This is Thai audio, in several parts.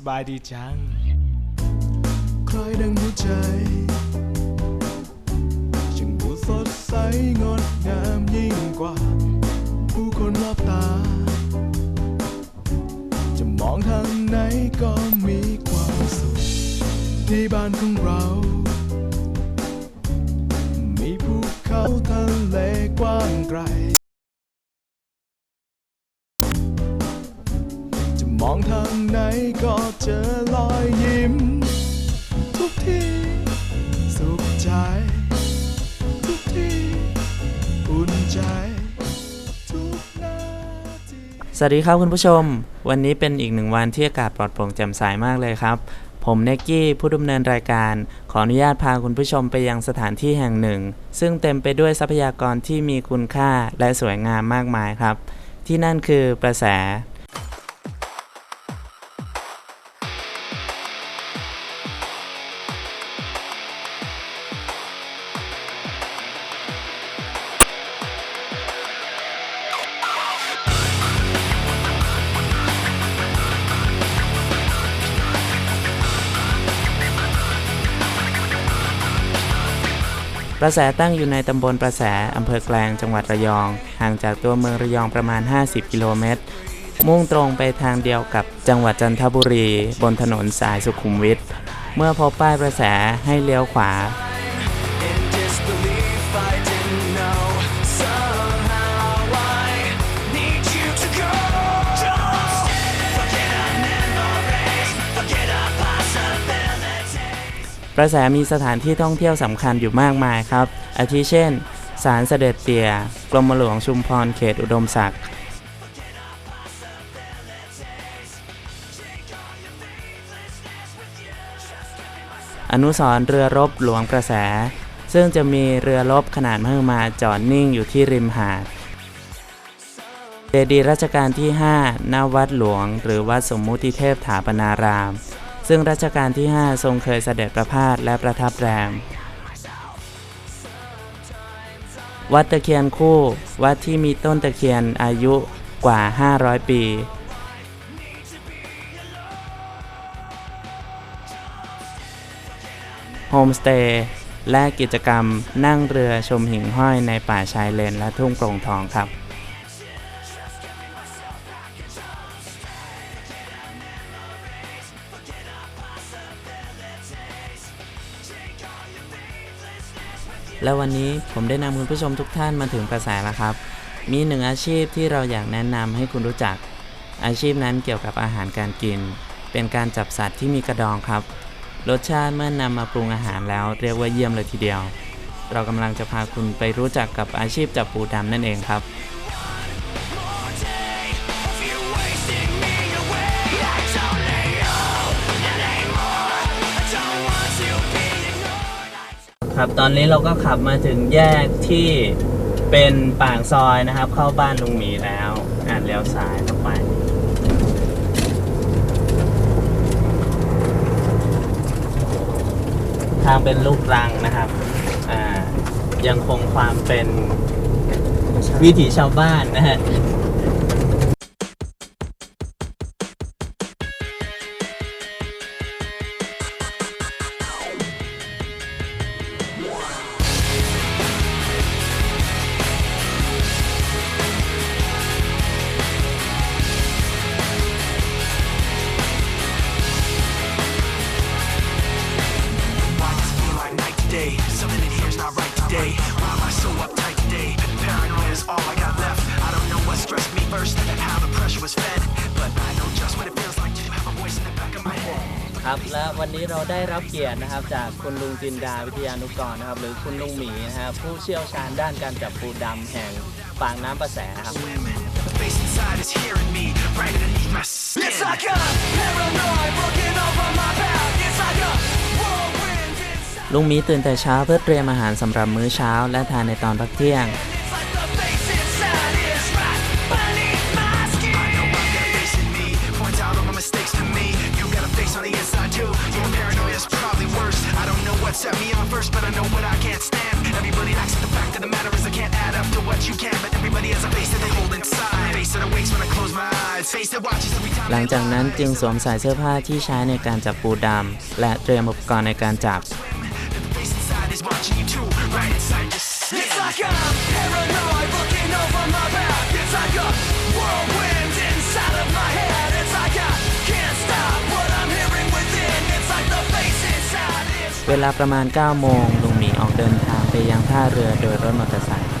สบายดีจังคล้ายดังหัวใจช่างดูสดใสงดงามยิ่งกว่า ผู้คนรอบตา จะมองทางไหนก็มีความสุขที่บ้านของเรา มองทางไหนก็เจอรอยยิ้ม ทุกที่สุขใจ ทุกที่อุ่นใจ ทุกนาทีสวัสดีครับคุณผู้ชม วันนี้เป็นอีกหนึ่งวันที่อากาศปลอดโปร่งแจ่มใสมากเลยครับ ผมเนกกี้ผู้ดำเนินรายการ ขออนุญาตพาคุณผู้ชมไปยังสถานที่แห่งหนึ่ง ซึ่งเต็มไปด้วยทรัพยากรที่มีคุณค่าและสวยงามมากมายครับ ที่นั่นคือประแส ประแสตั้งอยู่ในตำบลประแสอำเภอแกลงจังหวัดระยอง ห่างจากตัวเมืองระยองประมาณ 50 กิโลเมตร มุ่งตรงไปทางเดียวกับจังหวัดจันทบุรี บนถนนสายสุขุมวิท เมื่อพบป้ายประแสให้เลี้ยวขวา ประแสมีสถานที่ท่องเที่ยวสำคัญอยู่มากมายครับ อาทิเช่น ศาลเสด็จเตี่ย กรมหลวงชุมพรเขตอุดมศักดิ์อนุสรณ์เรือรบหลวงประแส ซึ่งจะมีเรือรบขนาดมหึมาจอดนิ่งอยู่ที่ริมหาดเจดีย์รัชกาลที่5หน้าวัดหลวง หรือวัดสมมุติเทพถาปนาราม ซึ่งรัชกาลที่ 5 ทรงเคยเสด็จประพาสและประทับแรม วัดตะเคียนคู่ วัดที่มีต้นตะเคียนอายุกว่า 500 ปี โฮมสเตย์และกิจกรรมนั่งเรือชมหิ่งห้อยในป่าชายเลนและทุ่งโปร่งทองครับ และวันนี้ผมได้นำคุณผู้ชมทุกท่านมาถึงกระแสแล้วครับ มีหนึ่งอาชีพที่เราอยากแนะนำให้คุณรู้จัก อาชีพนั้นเกี่ยวกับอาหารการกิน เป็นการจับสัตว์ที่มีกระดองครับ รสชาติเมื่อนำมาปรุงอาหารแล้วเรียกว่าเยี่ยมเลยทีเดียว เรากำลังจะพาคุณไปรู้จักกับอาชีพจับปูดำนั่นเองครับ ครับ ตอนนี้เราก็ขับมาถึงแยกที่เป็นปากซอยนะครับ เข้าบ้านลุงหมีแล้วอ่านเลี้ยวซ้ายเข้าไป ทางเป็นลูกรังนะครับอ่ายังคงความเป็นวิถีชาวบ้านนะฮะ รับเกียรตินะครับ จากคุณลุงจินดาวิทยานุกรนะครับ หรือคุณลุงหมีนะครับผู้เชี่ยวชาญด้านการจับปูดำแห่งปางน้ำประแสครับ face inside is hearing me right underneath my skin. It's like a paranoid looking over my back. It's like a whirlwind inside. ลุงหมีตื่นแต่เช้าเพื่อเตรียมอาหารสำหรับมื้อเช้า และทานในตอนพักเที่ยง set me on first, but I know what I can't stand. Everybody acts like the fact of the matter is I can't add up to what you can, but everybody has a face that they hold inside. Face that awakes when I close my eyes. Face that watches every time. หลังจากนั้นจึงสวมใส่เสื้อผ้าที่ใช้ในการจับปูดำและเตรียมอุปกรณ์ในการจับ The face inside is watching you too, right inside your skin. It's like I'm paranoid looking over my back. It's like a เวลาประมาณ9โมงลุงหมีออกเดินทางไปยังท่าเรือโดยรถมอเตอร์ไซค์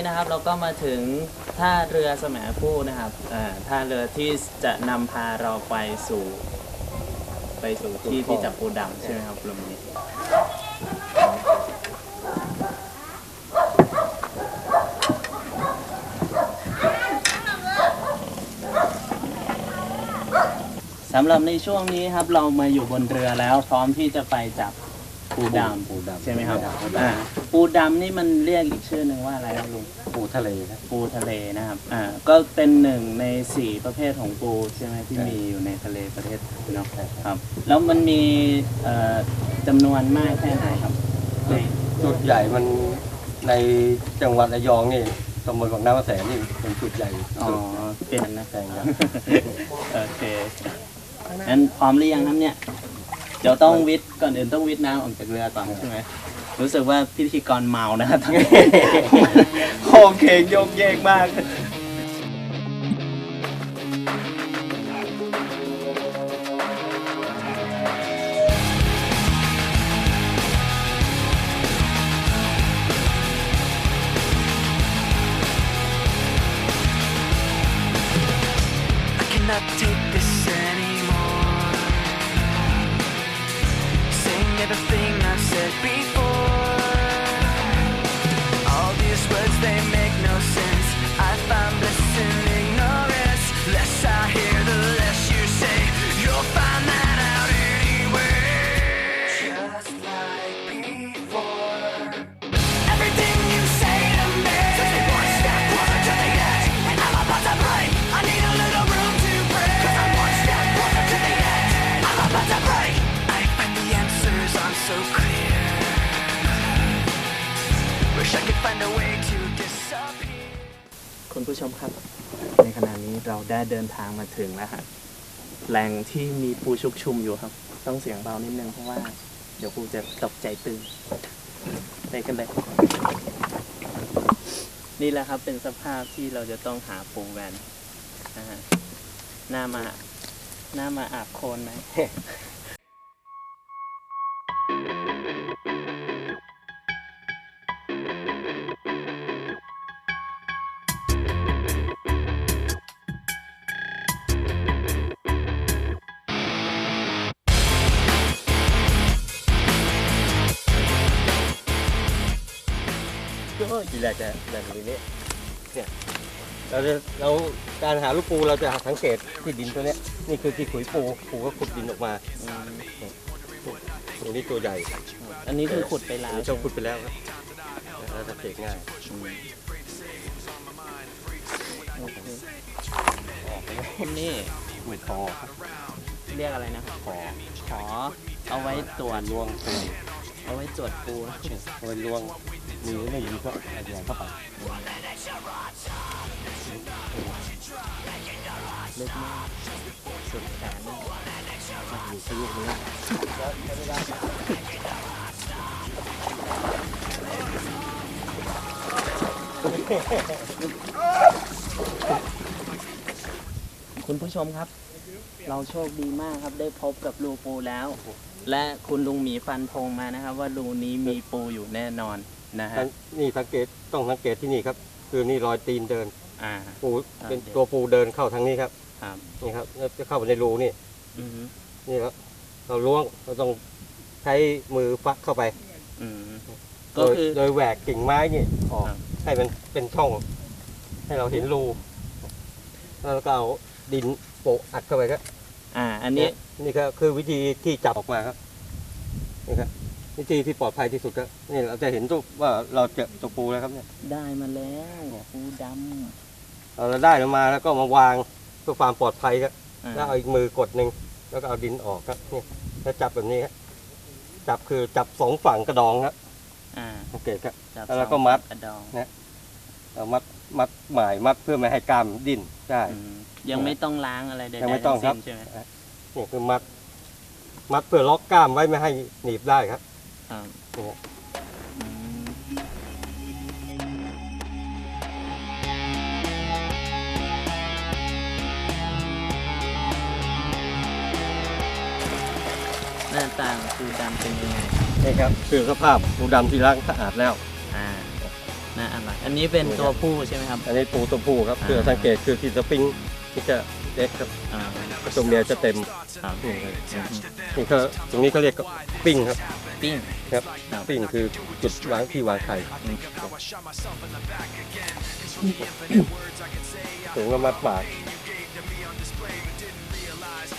นนี้นะครับเราก็มาถึงท่าเรือแสมผู้นะครับอ่าท่าเรือที่จะนำพาเราไปสู่ ไปสู่ที่ที่จับปูดำใช่ไหมครับลุงหมีสำหรับในช่วงนี้ครับเรามาอยู่บนเรือแล้วพร้อมที่จะไปจับปูดำ ปูดำใช่ไหมครับปูดำอ่า ปูดำนี่มันเรียกอีกชื่อหนึ่งว่าอะไรครับลุงปูทะเลครับ ปูทะเลนะครับอ่าก็เป็นหนึ่งในสี่ประเภทของปูใช่ไหมที่ใช่ มีอยู่ในทะเลประเทศไทยเนาะครับ แล้วมันมีเอ่อจำนวนมากแค่ไหนครับในจุดใหญ่มันในจังหวัดระยองนี่ตำบลของน้ำประแสนี่เป็นจุดใหญ่อ๋อสุดเป็นนะแข่งกันโอเคงั้นพร้อมหรือยังครับเนี่ย เดี๋ยวต้องวิทย์ก่อนอื่นต้องวิทย์น้ำออกจากเรือก่อนใช่ไหม รู้สึกว่าพิธีกรเมานะครับ โอนนี้โคงเคงโยกเยกมาก they make no sense. I find bliss in ignorance. Less I hear, the less you say. You'll find that out anyway. Just like before. Everything you say to me one step closer to the edge And I'm about to break I need a little room to breathe I'm one step closer to the edge I'm about to break the answers aren't so clear Wish I could find a way to คุณผู้ชมครับ ในขณะนี้เราได้เดินทางมาถึงแล้วครับแหล่งที่มีปูชุกชุมอยู่ครับ ต้องเสียงเบานิดนึงเพราะว่า เดี๋ยวปูจะตกใจตื่นไปกันเลยนี่แหละครับเป็นสภาพที่เราจะต้องหาปูแวนนะฮะหน้ามาหน้ามาอาบโคลนไหม ทีแรกจะแบบนี้เนี่ยเราจะเราการหาลูกปูเราจะสังเกตที่ดินตัวเนี้ยนี่คือที่ขุยปูปูก็ขุดดินออกมาตัวนี้ตัวใหญ่ อันนี้คือขุดไปแล้อันวนี้ต้องขุดไปแล้วครับเราสังเกตง่ายโอเคนี่ขุยคอครับเรียกอะไรนะขอขอเอาไว้ตรวจล่วงปูเอาไว้ตรวจปูนะเอาไว้ล่วง มีหรือไม่มีก็เอาใหญ่เข้าไปเลึกมากสุดแขนนี่มีซื้อนี้คุณผู้ชมครับ เราโชคดีมากครับได้พบกับรูปูแล้ว และคุณลุงหมีฟันธงมานะครับ ว่ารูนี้มีปูอยู่แน่นอน นะฮะทั้งนี่สังเกตต้องสังเกตที่นี่ครับ คือนี่รอยตีนเดินอ่า ปูเป็นโอเค ตัวปูเดินเข้าทางนี้ครับครับนี่ครับแล้วจะเข้าไปในรูนี่อืมนี่ครับเราล้วงเราต้องใช้มือฟักเข้าไปอืมโดก็ยคือ โดยแหวกกิ่งไม้นี่ออกครับ ให้มันเป็นช่อง ให้เราเห็นรูแล้วเราก็เอาดินโปะอัดเข้าไปครับ อ่า อันนี้ นี่ก็คือวิธีที่จับออกมาครับนี่ครับ วิธีที่ปลอดภัยที่สุดครับนี่เราจะเห็นตัวว่าเราเจอตัวปูแล้วครับเนี่ย ได้มาแล้วปูดเราได้มันมาแล้วก็มาวางเพื่อความปลอดภัยครับำอ่าแล้วเอาอีกมือกดหนึ่งแล้วก็เอาดินออกครับนี่แล้วจับแบบนี้ครับจับคือจับสองฝั่งกระดองครับอ่าสังเกตครับ จับแล้วก็มัด สองกระดองเอามัดมัดหมายมัดเพื่อไม่ให้กล้ามดิ้นได้ อืมยังไม่ต้องล้างอะไรใดๆยังไม่ต้องครับ ทั้สิ้นใช่ไหม นี่คือมัด มัดเพื่อล็อกกล้ามไว้ไม่ให้หนีบได้ครับ ครับนี่ครับอืมหน้าตาของปูดำเป็นยังไงครับนี่ครับคือสภาพปูดำที่ล้างสะอาดแล้ว อ่าน่าอร่อยอันนี้เป็นตัวผู้ใช่ไหมครับ อันนี้ปูตัวผู้ครับอ่าคือสังเกตคือที่สปริงที่จะเล็กครับอ่าตัวเมียจะเต็มครับนี่ครับนี่ก็ตรงนี้เขาเรียกปิ้งครับ ปิ้ง ครับครับปิ้งคือจุดวางที่วางไข่ถึงก็มัดปาก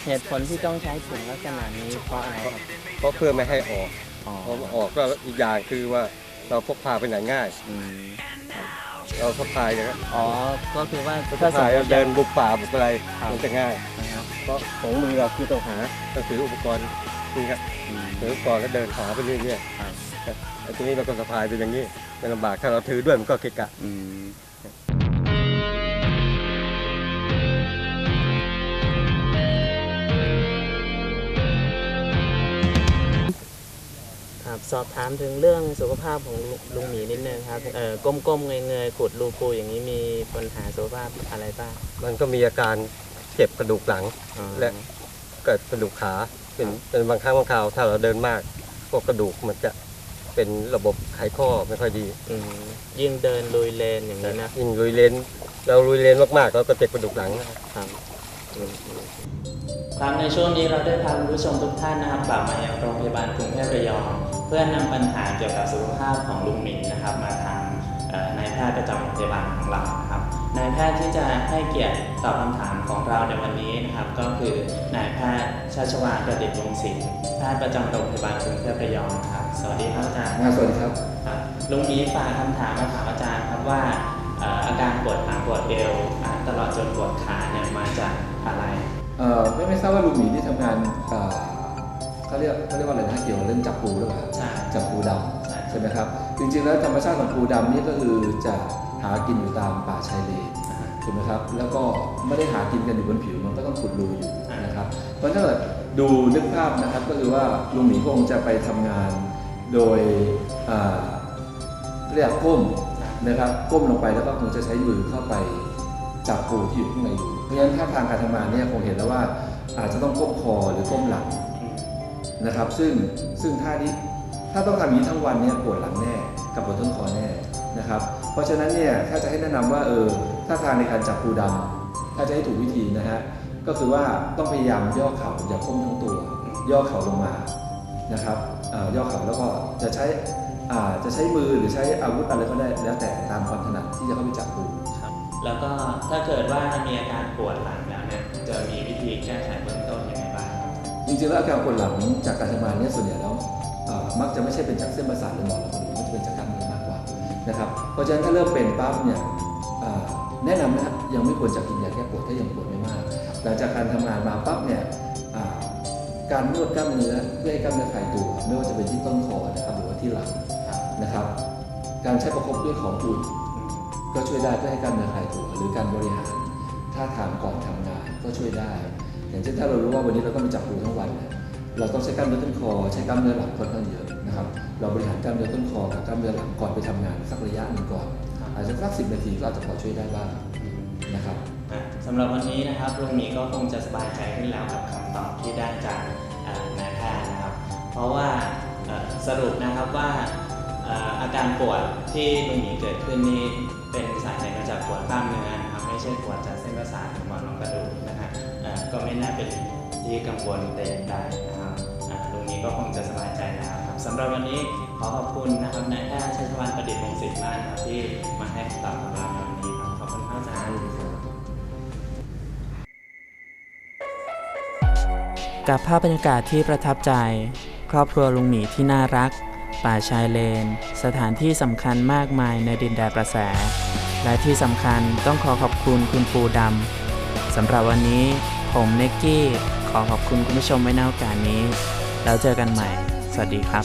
เหตุผลที่ต้องใช้ถุงลักษณะนี้เพราะอะไรครับเพราะเพื่อไม่ให้ออกอ๋อเพราะออกก็อีกอย่างคือว่าเราพกพาไปไหนง่าย อืมเราพกพายนะครับอ๋อ ก็คือว่าพกถ้าสมพายมเราติเดินบุกป่าบุกอะไรครับมันจะง่ายนะครับเพราะของมือเราคือต้องหาต้องถืออุปกรณ์ นี่ครับอืมถืออุปกรณ์แล้วเดินหาไปเรื่อยครับๆครับไอ้ตรงนี้เราก็สะพายไปอย่างนี้ไม่ลำบากถ้าเราถือด้วยมันก็เกะกะอืมครับสอบถามถึงเรื่องสุขภาพของลุลุงหมีนิดนึงครับเอ่อก้มๆเงยๆขุดรูปูอย่างนี้มีปัญหาสุขภาพอะไรบ้างมันก็มีอาการเจ็บกระดูกหลังอ๋อและเกิดกระดูกขา เป็นเป็นบางครั้งบางคราวถ้าเราเดินมากพวกกระดูกมันจะเป็นระบบไขข้อไม่ค่อยดีอืมยิ่งเดินลุยเลนอย่างนี้นะยิ่งลุยเลนเราลุยเลนมากๆเราก็เจ็บกระดูกหลังครับครับในช่วงนี้เราได้พาคุณผู้ชมทุกท่านนะครับกลับมายังโรงพยาบาลกรุงเทพระยอง เพื่อนำปัญหาเกี่ยวกับสุขภาพของลุงหมิงนะครับ มาทางเอ่อนายแพทย์ประจำโรงพยาบาลของเรานะครับ นายแพทย์ที่จะให้เกียรติตอบคำถามของเราในวันนี้นะครับ ก็คือนายแพทย์ชาชวานประดิษฐ์วงศิลป์แพทย์ประจำโรงพยาบาลกรุงเทพระยองนะครับสวัสดีครับอาจารย์สวัสดีครับครับลุงหมีฝากคำถามมาถามอาจารย์ครับว่าเอ่ออาการปวดหลังปวดเอวอ่าตลอดจนปวดขาเนี่ยมาจากอะไรเอ่อไม่ไม่ทราบว่าลุงหมีที่ทำงานเอ่อเขาเรียกเขาเรียกว่าอะไรนะเกี่ยวกับเรื่องจับปูหรือเปล่าใช่จับปูดใช่ำใช่ไหมครับจริงๆแล้วธรรมชาติของปูดำนี่ก็คือจะ หากินอยู่ตามป่าชายเลนถูกไหมครับ แล้วก็ไม่ได้หากินกันอยู่บนผิวมันก็ต้องขุดรูอยู่นะครับ เพราะถ้าเกิดดูนึกภาพนะครับก็คือว่าลุงหมีคงจะไปทำงานโดยเรียกก้มนะครับ ก้มลงไปแล้วก็คงจะใช้มือเข้าไปจับปูที่อยู่ข้างในรูเพราะฉะนั้นถ้าทางการทำงานเนี่ยคงเห็นแล้วว่าอาจจะต้องก้มคอหรือก้มหลังนะครับ ซึ่งซึ่งท่านี้ถ้าต้องทำอย่างนี้ทั้งวันเนี่ยปวดหลังแน่กับปวดต้นคอแน่นะครับ เพราะฉะนั้นเนี่ยถ้าจะให้แนะนำว่าเออถ้าทางในการจับปูดำถ้าจะให้ถูกวิธีนะฮะก็คือว่าต้องพยายามย่อเข่าอย่าก้มทั้งตัว ย่อเข่าลงมานะครับเอ่อย่อเข่าแล้วก็จะใช้อ่าจะใช้มือหรือใช้อาวุธอะไรก็ได้แล้วแต่ตามความถนัดที่จะเข้าไปจับปูครับแล้วก็ถ้าเกิดว่ามีอาการปวดหลังแล้วเนี่ยจะมีวิธีแก้ไขเบื้องต้นยังไงบ้างครับจริงๆแล้วอาการปวดหลังจากการทำงานเนี่ยส่วนใหญ่แล้วเอ่อมักจะไม่ใช่เป็นจากเส้นประสาทหรือหมอนรองกระดูกมันจะเป็นจากกล้ามเนื้อมากกว่า นะครับเพราะฉะนั้นถ้าเริ่มเป็นปั๊บเนี่ยแนะนำนะยังไม่ควรจะกินยาแก้ปวดถ้ายังปวดไม่มาก หลังจากการทำงานมาปั๊บเนี่ยการนวดกล้ามเนื้อเพื่อให้กล้ามเนื้อคลายตัวไม่ว่าจะเป็นที่ต้นคอนะครับหรือว่าที่หลังนะครับ การใช้ประคบด้วยของอุ่นก็ช่วยได้เพื่อให้กล้ามเนื้อคลายตัวหรือการบริหารท่าทางก่อนทำงานก็ช่วยได้ อย่างเช่นถ้าเรารู้ว่าวันนี้เราต้องจับปูทั้งวันเนี่ย เราต้องใช้กล้ามเนื้อต้นคอ ใช้กล้ามเนื้อหลังค่อนข้างเยอะนะครับ เราบริหารกล้ามเนื้อต้นคอกับกล้ามเนื้อหลังก่อนไปทำงานสักระยะหนึ่งก่อน อาจจะสักสิบนาทีก็อาจจะพอช่วยได้บ้างนะครับสำหรับวันนี้นะครับลุงมีก็คงจะสบายใจขึ้นแล้วกับคำตอบที่ได้จากนายแพทย์นะครับ เพราะว่าสรุปนะครับว่าอาการปวดที่ลุงหมีเกิดขึ้นนี้เป็นสาเหตุมาจากปวดกล้ามเนื้อนะครับไม่ใช่ปวดจากเส้นประสาทหรือหมอนรองกระดูกนะฮะก็ไม่น่าเป็น ที่กังวลแต่อย่างใดนะครับอะลุงหมีก็คงจะสบายใจแล้วครับสำหรับวันนี้ขอขอบคุณนะครับนายแพทย์ชัชวานประดิษฐ์วงศิลป์มากนะครับที่มาให้คำตอบกับเราในวันนี้ครับขอบคุณครับอาจารย์กับภาพบรรยากาศที่ประทับใจ ครอบครัวลุงหมีที่น่ารัก ป่าชายเลน สถานที่สำคัญมากมายในดินแดนประแส และที่สำคัญต้องขอขอบคุณคุณปูดำสำหรับวันนี้ผมเนกกี้ ขอขอบคุณคุณผู้ชมไว้ในโอกาสนี้ แล้วเจอกันใหม่ สวัสดีครับ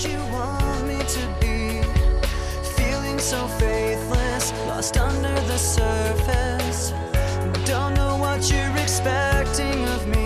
Don't know what you're expecting of me